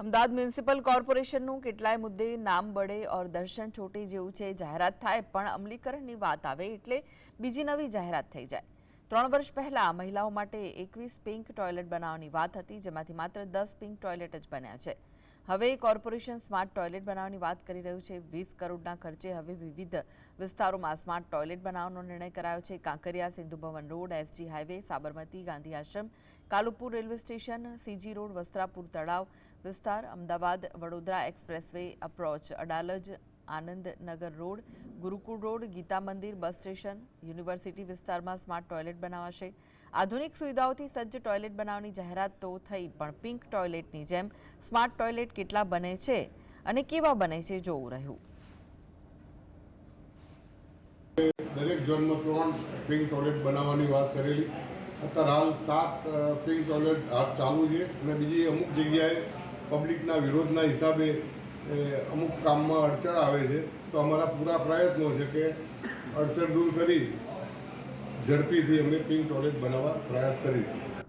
Ahmedabad municipal કોર્પોરેશનનું કેટલાય મુદ્દે નામ બળે ઓર દર્શન છોટે જેવું છે, જાહેરાત થાય, પણ અમલીકરણની વાત આવે એટલે બીજી નવી જાહેરાત થઈ જાય. ત્રણ વર્ષ પહેલા મહિલાઓ માટે એકવીસ પિંક ટોયલેટ બનાવવાની વાત હતી, જેમાંથી માત્ર દસ પિંક ટોયલેટ જ બન્યા છે. હવે કોર્પોરેશન સ્માર્ટ ટોયલેટ બનાવવાની વાત કરી રહ્યું છે. વીસ કરોડના ખર્ચે હવે વિવિધ વિસ્તારોમાં સ્માર્ટ ટોયલેટ બનાવવાનો નિર્ણય કરાયો છે. Kankaria Sindhu Bhavan road, SG highway Sabarmati, Gandhi Ashram, Kalupur railway station, CG road, Vastrapur તળાવ વિસ્તાર, Ahmedabad Vadodara expressway approach Adalaj Anandnagar road, Gurukul road, Gita Mandir, bus station, university વિસ્તારમાં smart toilet બનાવાશે. આધુનિક સુવિધાઓથી સજ્જ toilet બનાવવાની જાહેરાત તો થઈ, પણ પિંક ટોયલેટની જેમ સ્માર્ટ ટોયલેટ કેટલા બને છે અને કેવા બને છે જોવું રહ્યું. દરેક ઝોનમાં ત્રણ પિંક ટોયલેટ બનાવવાની વાત કરેલી. અત્યારે હાલ સાત પિંક ટોયલેટ હાથ ચાલુ છે અને બીજી અમુક જગ્યાએ પબ્લિકના વિરોધના હિસાબે અમુક કામમાં અડચણ આવે છે, તો અમારા પૂરા પ્રયત્નો છે કે અડચણ દૂર કરી ઝડપીથી અમે પિંક ટોયલેટ બનાવવા પ્રયાસ કરીશું.